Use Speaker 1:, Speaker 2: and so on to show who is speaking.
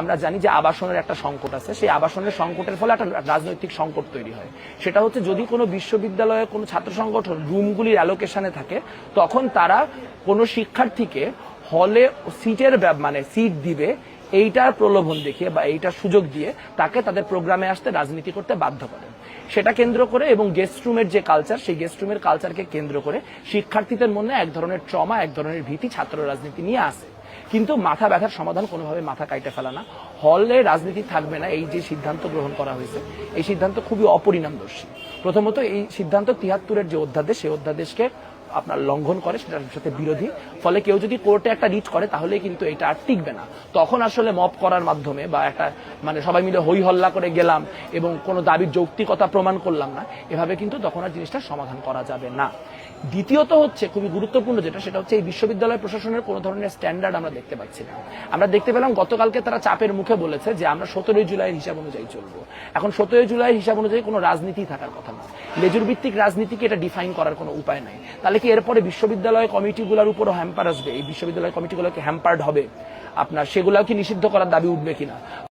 Speaker 1: আমরা জানি যে আবাসনের একটা সংকট আছে। সেই আবাসনের সংকটের ফলে একটা রাজনৈতিক সংকট তৈরি হয়। সেটা হচ্ছে যদি কোনো বিশ্ববিদ্যালয়ে কোনো ছাত্র সংগঠন রুমগুলির অ্যালোকেশনে থাকে, তখন তারা কোনো শিক্ষার্থীকে হলে সিটের মানে সিট দিবে, এইটার প্রলোভন দেখিয়ে বা এইটার সুযোগ দিয়ে তাকে তাদের প্রোগ্রামে আসতে রাজনীতি করতে বাধ্য করে। সেটা কেন্দ্র করে এবং গেস্ট রুমের যে কালচার সেই গেস্ট রুমের কালচারকে কেন্দ্র করে শিক্ষার্থীদের মনে এক ধরনের ট্রমা এক ধরনের ভীতি ছাত্র রাজনীতি নিয়ে আসে। কিন্তু মাথা ব্যথার সমাধান কোনোভাবে মাথা কাইটে ফেলা না। হলে রাজনীতি থাকবে না, এই যে সিদ্ধান্ত গ্রহণ করা হয়েছে। এই সিদ্ধান্ত খুবই অপরিণামদর্শী। প্রথমত এই সিদ্ধান্ত তিয়াত্তরের যে অধ্যাদেশ, সেই অধ্যাদেশকে আপনার লঙ্ঘন করে, সেটার সাথে বিরোধী। ফলে কেউ যদি কোর্টে একটা রিট করে, তাহলে কিন্তু এটা আর টিকবে না। তখন আসলে মপ করার মাধ্যমে বা একটা মানে সবাই মিলে হই হল্লা করে গেলাম এবং কোনো দাবির যৌক্তিকতা প্রমাণ করলাম না, এভাবে কিন্তু তখন আর জিনিসটা সমাধান করা যাবে না। দ্বিতীয়ত হচ্ছে, খুবই গুরুত্বপূর্ণ যেটা, সেটা হচ্ছে এই বিশ্ববিদ্যালয় প্রশাসনের কোনো ধরনের স্ট্যান্ডার্ড আমরা দেখতে পাচ্ছি না। আমরা দেখতে পেলাম, গতকালকে তারা চাপের মুখে বলেছে যে আমরা সতেরোই জুলাইয়ের হিসাব অনুযায়ী চলবো। এখন সতেরোই জুলাইয়ের হিসাব অনুযায়ী কোনো রাজনীতি থাকার কথা না। লেজুর ভিত্তিক রাজনীতিকে এটা ডিফাইন করার কোনো উপায় নাই। তাহলে কি এরপরে বিশ্ববিদ্যালয় কমিটিগুলোর উপরও হ্যাম্পার আসবে। এই বিশ্ববিদ্যালয় কমিটিগুলোকে হ্যাম্পার্ড হবে। আপনার সেগুলাও কি নিষিদ্ধ করার দাবি উঠবে কিনা?